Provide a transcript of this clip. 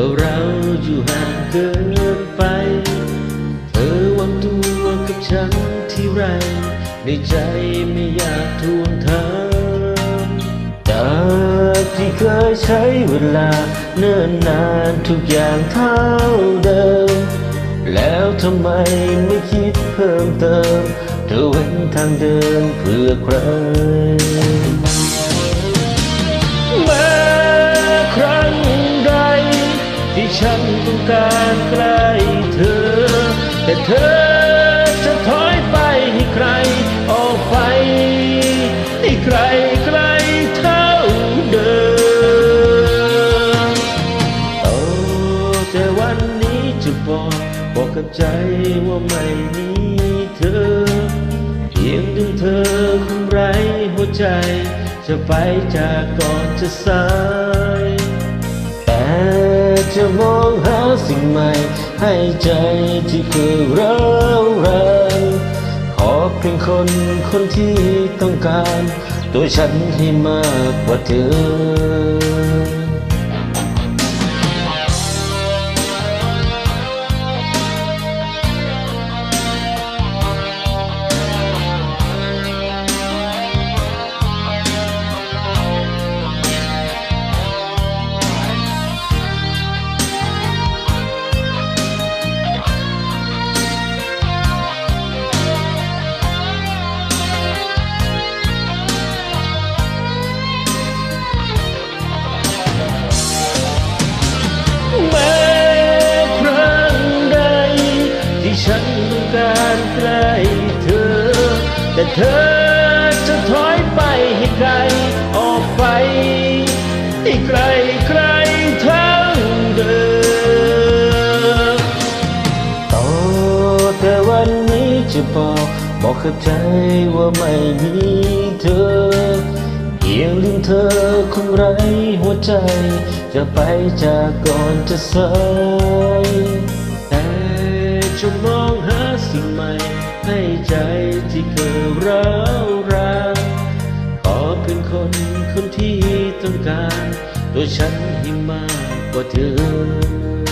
ว่าเราอยู่ห่างเกินไป เธอวางตัวกับฉันที่ไร ในใจไม่อยากทวงถามจากที่เคยใช้เวลาเนิ่นนานทุกอย่างเท่าเดิม แล้วทำไมไม่คิดเพิ่มเติม เธอเว้นทางเดินเพื่อใคร การใกล้เธอ แต่เธอจะถอยไปให้ใคร ออกไปให้ใครใครเท่าเดิมโอ้แต่วันนี้จะบอกบอกกับใจว่าไม่มีเธอ เพียงดึงเธอคงไร้หัวใจ จะไปจากก่อนจะสาย จะมองหาสิ่งใหม่ ให้ใจที่เคยร้าวรานขอเพียงคนคนที่ต้องการ ตัวฉันให้มากกว่าเธอารใกล้เธอ แต่เธอจะถอยไปให้ไกลออกไปให้ไกลไกลทั้งเดิมต่อแต่วันนี้จะบอกบอกกับใจว่าไม่มีเธอเพียงลืมเธอคงไร้หัวใจ จะไปจากก่อนจะสายแต่จะมองหา สิ่งใหม่ให้ใจที่เคยร้าวรานขอเป็นคนคนที่ต้องการ ตัวฉันให้มากกว่าเธอ